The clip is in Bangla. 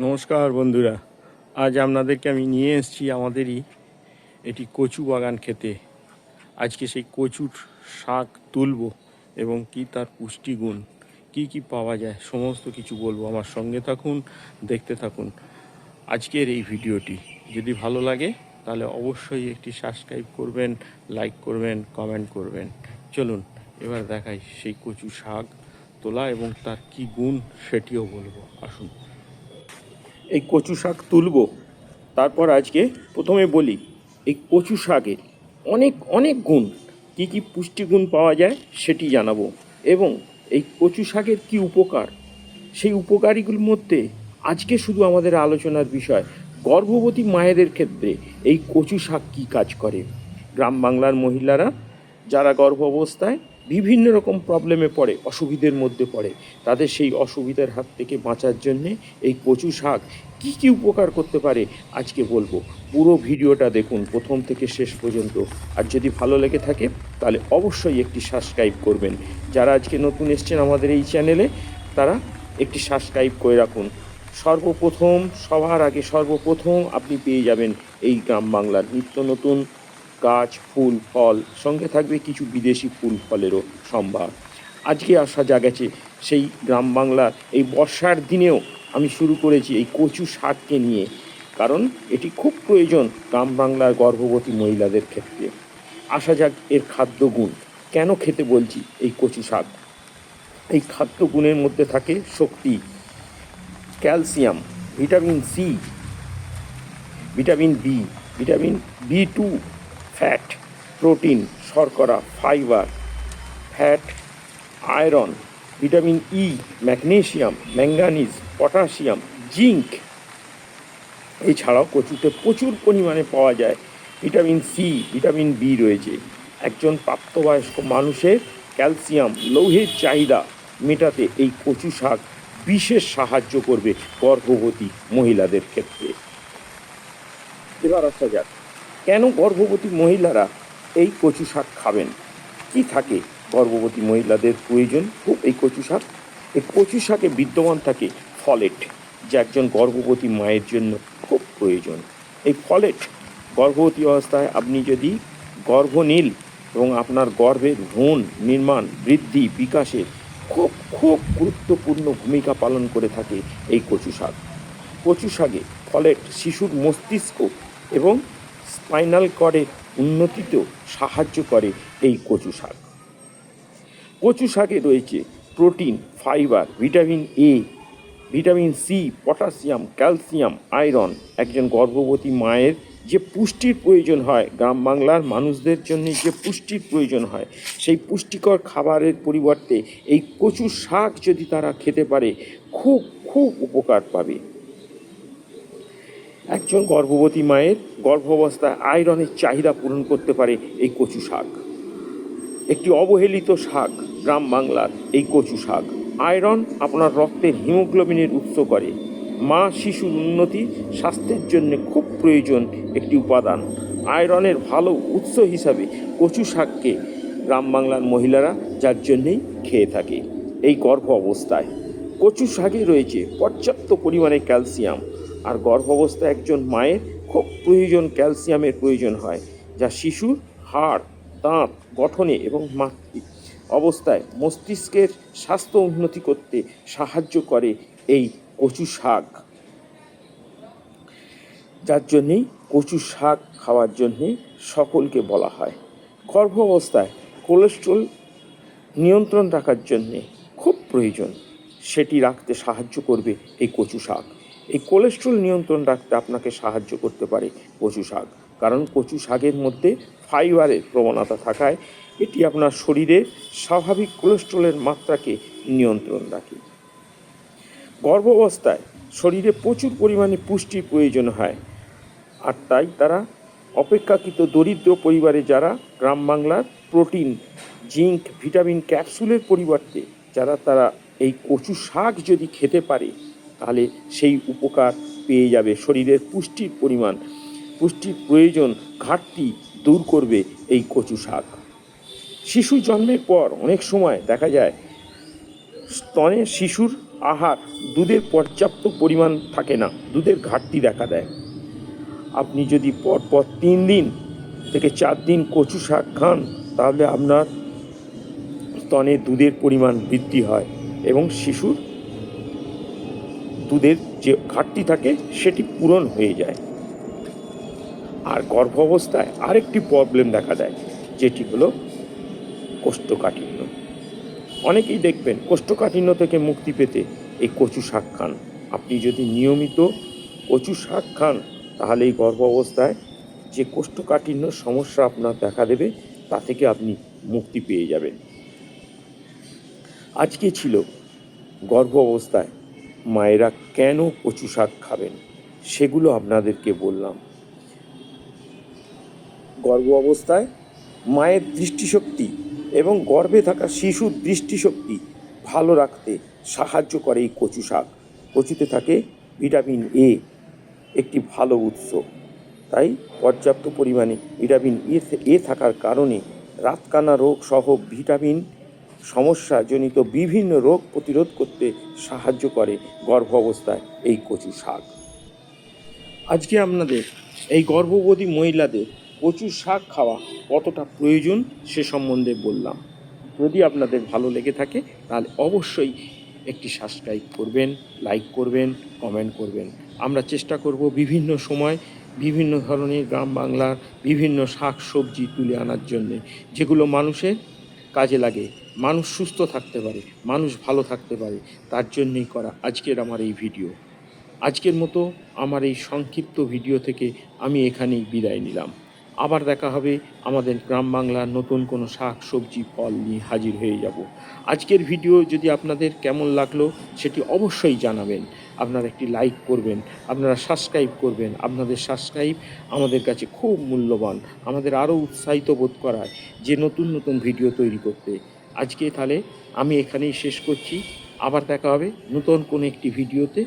নমস্কার বন্ধুরা। আজ আপনাদেরকে আমি নিয়ে এসেছি আমাদেরই এটি কচু বাগান খেতে। আজকে সেই কচুর শাক তুলবো এবং কি তার পুষ্টিগুণ কি কি পাওয়া যায়, সমস্ত কিছু বলব। আমার সঙ্গে থাকুন, দেখতে থাকুন। আজকের এই ভিডিওটি। যদি ভালো লাগে, তাহলে অবশ্যই একটি সাবস্ক্রাইব করবেন লাইক করবেন কমেন্ট করবেন। চলুন, এবার দেখাই সেই কচু শাক তোলা এবং তার কি গুণ সেটিও বলব। আসুন। এই কচু শাক তুলব। তারপর আজকে প্রথমে বলি, এই কচু শাকের অনেক অনেক গুণ, কি কি পুষ্টিগুণ পাওয়া যায় সেটি জানাব এবং এই কচু শাকের কি উপকার? সেই উপকারীগুলোর মধ্যে আজকে শুধু আমাদের আলোচনার বিষয়, গর্ভবতী মায়েদের ক্ষেত্রে এই কচু শাক কী কাজ করে? গ্রাম বাংলার মহিলারা যারা গর্ভ অবস্থায় বিভিন্ন রকম প্রবলেমে পড়ে, অসুবিধের মধ্যে পড়ে। তাদের সেই অসুবিধার হাত থেকে বাঁচার জন্যে এই কচু শাক কী কী উপকার করতে পারে আজকে বলব। পুরো ভিডিওটা দেখুন প্রথম থেকে শেষ পর্যন্ত। আর যদি ভালো লেগে থাকে, তাহলে অবশ্যই একটি সাবস্ক্রাইব করবেন। যারা আজকে নতুন এসছেন আমাদের এই চ্যানেলে তারা একটি সাবস্ক্রাইব করে রাখুন। সর্বপ্রথম, সবার আগে সর্বপ্রথম আপনি পেয়ে যাবেন এই গ্রাম বাংলার নিত্য নতুন গাছ, ফুল, ফল, সঙ্গে থাকবে কিছু বিদেশি ফুল ফলেরও সম্ভার। আজকে আসা যা গেছে সেই গ্রাম বাংলার এই বর্ষার দিনেও আমি শুরু করেছি এই কচু শাককে নিয়ে, কারণ এটি খুব প্রয়োজন গ্রাম বাংলার গর্ভবতী মহিলাদের ক্ষেত্রে। আসা যাক এর খাদ্যগুণ কেন খেতে বলছি এই কচু শাক? এই খাদ্যগুণের মধ্যে থাকে শক্তি, calcium, vitamin C, vitamin B vitamin B two fat protein শর্করা fibre fat iron vitamin E magnesium manganese potassium zinc এছাড়াও কচুতে প্রচুর পরিমাণে পাওয়া যায় ভিটামিন সি ভিটামিন বি রয়েছে। একজন প্রাপ্তবয়স্ক মানুষের ক্যালসিয়াম লৌহের চাহিদা মেটাতে এই কচু শাক বিশেষ সাহায্য করবে গর্ভবতী মহিলাদের ক্ষেত্রে। এবার আসা যাক কেন গর্ভবতী মহিলারা এই কচু শাক খাবেন? কি থাকে গর্ভবতী মহিলাদের প্রয়োজন? খুব এই কচু শাক। এই কচু শাকে বিদ্যমান থাকে ফলেট, যা একজন গর্ভবতী মায়ের জন্য খুব প্রয়োজন। এই ফলেট গর্ভবতী অবস্থায় আপনি যদি গর্ভনীল এবং আপনার গর্ভের ভ্রূণ নির্মাণ বৃদ্ধি বিকাশে খুব খুব গুরুত্বপূর্ণ ভূমিকা পালন করে থাকে এই কচু শাক। কচু শাকে ফলেট, শিশুর মস্তিষ্ক এবং স্পাইনাল কর্ডের উন্নতিতেও সাহায্য করে এই কচু শাক। কচু শাকে রয়েছে protein, fibre, vitamin A vitamin C potassium, calcium, iron. একজন গর্ভবতী মায়ের যে পুষ্টির প্রয়োজন হয়, গ্রাম বাংলার মানুষদের জন্য যে পুষ্টির প্রয়োজন হয়, সেই পুষ্টিকর খাবারের পরিবর্তে এই কচু শাক যদি তারা খেতে পারে, খুব খুব উপকার পাবে। একজন গর্ভবতী মায়ের গর্ভাবস্থায় আয়রনের চাহিদা পূরণ করতে পারে এই কচু শাক। একটি অবহেলিত শাক গ্রাম বাংলার এই কচু শাক। আয়রন আপনার রক্তের হিমোগ্লোবিনের উৎস করে। মা শিশুর উন্নতি স্বাস্থ্যের জন্য খুব প্রয়োজন একটি উপাদান। আয়রনের ভালো উৎস হিসাবে কচু শাককে গ্রাম বাংলার মহিলারা যার জন্যেই খেয়ে থাকে। এই গর্ভ অবস্থায় কচু শাকে রয়েছে পর্যাপ্ত পরিমাণে ক্যালসিয়াম আর গর্ভাবস্থায় একজন মায়ের খুব প্রয়োজন ক্যালসিয়ামের প্রয়োজন হয়, যা শিশুর হাড়, দাঁত, গঠনে এবং মাতৃ অবস্থায় মস্তিষ্কের স্বাস্থ্য উন্নতি করতে সাহায্য করে এই কচু শাক। যার জন্যেই কচু শাক খাওয়ার জন্যে সকলকে বলা হয়। গর্ভ অবস্থায় কোলেস্ট্রল নিয়ন্ত্রণ রাখার জন্যে খুব প্রয়োজন। সেটি রাখতে সাহায্য করবে এই কচু শাক। এই কোলেস্ট্রল নিয়ন্ত্রণ রাখতে আপনাকে সাহায্য করতে পারে কচু শাক। কারণ কচু শাকের মধ্যে ফাইবারের প্রবণতা থাকায় এটি আপনার শরীরে স্বাভাবিক কোলেস্ট্রলের মাত্রাকে নিয়ন্ত্রণ রাখে। গর্ভাবস্থায় শরীরে প্রচুর পরিমাণে পুষ্টির প্রয়োজন হয় আর তাই তারা অপেক্ষাকৃত দরিদ্র পরিবারে যারা গ্রাম বাংলার প্রোটিন, জিঙ্ক, ভিটামিন ক্যাপসুলের পরিবর্তে যারা তারা এই কচু শাক যদি খেতে পারে তাহলে সেই উপকার পেয়ে যাবে। শরীরের পুষ্টির পরিমাণ, পুষ্টির প্রয়োজন ঘাটতি দূর করবে এই কচু শাক। শিশু জন্মের পর অনেক সময় দেখা যায়, স্তনে শিশুর আহার দুধের পর্যাপ্ত পরিমাণ থাকে না, দুধের ঘাটতি দেখা দেয়। আপনি যদি পরপর তিন দিন থেকে চার দিন কচু শাক খান, তাহলে আপনার স্তনে দুধের পরিমাণ বৃদ্ধি হয় এবং শিশুর দুধের যে ঘাটতি থাকে, সেটি পূরণ হয়ে যায়। আর গর্ভ অবস্থায় আরেকটি প্রবলেম দেখা দেয়, যেটি হলো কোষ্ঠকাঠিন্য। অনেকেই দেখবেন কোষ্ঠকাঠিন্য থেকে মুক্তি পেতে এই কচু শাক খান। আপনি যদি নিয়মিত কচু শাক খান, তাহলে এই গর্ভ অবস্থায় যে কোষ্ঠকাঠিন্য সমস্যা আপনার দেখা দেবে, তা থেকে আপনি মুক্তি পেয়ে যাবেন। আজকে ছিল গর্ভ অবস্থায় মায়েরা কেন কচু শাক খাবেন? সেগুলো আপনাদেরকে বললাম। গর্ভ অবস্থায় মায়ের দৃষ্টিশক্তি এবং গর্ভে থাকা শিশুর দৃষ্টিশক্তি ভালো রাখতে সাহায্য করে এই কচু শাক। কচুতে থাকে ভিটামিন এ, একটি ভালো উৎস। তাই পর্যাপ্ত পরিমাণে ভিটামিন এ এ থাকার কারণে রাতকানা রোগ সহ ভিটামিন সমস্যাজনিত বিভিন্ন রোগ প্রতিরোধ করতে সাহায্য করে গর্ভ অবস্থায় এই কচু শাক। আজকে আপনাদের এই গর্ভবতী মহিলাদের কচু শাক খাওয়া কতটা প্রয়োজন সে সম্বন্ধে বললাম। যদি আপনাদের ভালো লেগে থাকে, তাহলে অবশ্যই একটি সাবস্ক্রাইব করবেন লাইক করবেন কমেন্ট করবেন। আমরা চেষ্টা করব বিভিন্ন সময় বিভিন্ন ধরনের গ্রাম বাংলার বিভিন্ন শাক সবজি তুলে আনার জন্যে, যেগুলো মানুষের কাজে লাগে। মানুষ সুস্থ থাকতে পারে, মানুষ ভালো থাকতে পারে। তার জন্যই করা আজকের আমার এই ভিডিও। আজকের মতো আমার এই সংক্ষিপ্ত ভিডিও থেকে আমি এখানেই বিদায় নিলাম। আবার দেখা হবে আমাদের গ্রাম বাংলার নতুন কোনো শাক, সবজি, ফল নিয়ে হাজির হয়ে যাব। আজকের ভিডিও যদি আপনাদের কেমন লাগল সেটি অবশ্যই জানাবেন। আপনারা একটি লাইক করবেন, আপনারা সাবস্ক্রাইব করবেন। আপনাদের সাবস্ক্রাইব আমাদের কাছে খুব মূল্যবান, আমাদের আরও উৎসাহিত বোধ করায় যে নতুন নতুন ভিডিও তৈরি করতে। আজকে তাহলে আমি এখানেই শেষ করছি। আবার দেখা হবে নতুন কোনো একটি ভিডিওতে।